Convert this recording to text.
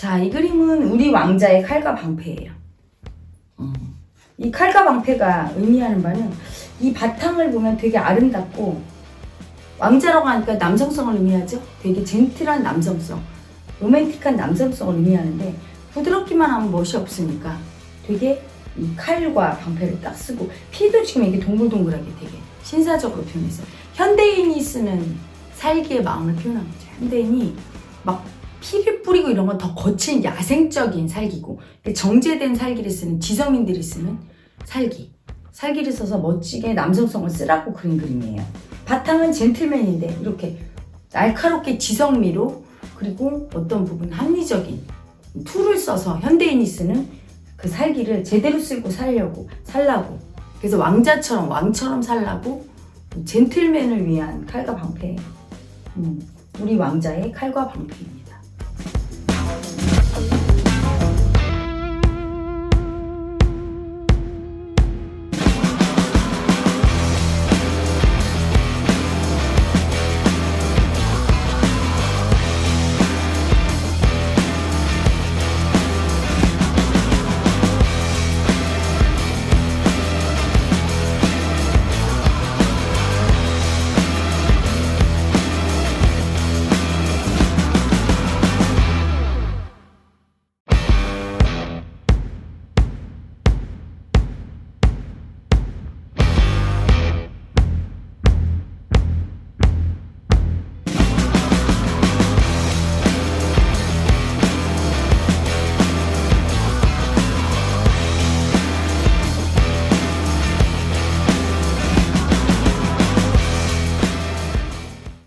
자, 이 그림은 우리 왕자의 칼과 방패예요. 어. 이 칼과 방패가 의미하는 바는 이 바탕을 보면 되게 아름답고 왕자라고 하니까 남성성을 의미하죠. 되게 젠틀한 남성성, 로맨틱한 남성성을 의미하는데 부드럽기만 하면 멋이 없으니까 되게 이 칼과 방패를 딱 쓰고 피도 지금 이게 동글동글하게 되게 신사적으로 표현해서 현대인이 쓰는 살기의 마음을 표현한 거죠. 현대인이 막 피를 뿌리고 이런 건 더 거친 야생적인 살기고 정제된 살기를 쓰는 지성인들이 쓰는 살기. 살기를 써서 멋지게 남성성을 쓰라고 그린 그림이에요. 바탕은 젠틀맨인데 이렇게 날카롭게 지성미로 그리고 어떤 부분 합리적인 툴을 써서 현대인이 쓰는 그 살기를 제대로 쓰고 살려고 살라고. 그래서 왕자처럼 왕처럼 살라고 젠틀맨을 위한 칼과 방패. 음, 우리 왕자의 칼과 방패입니다.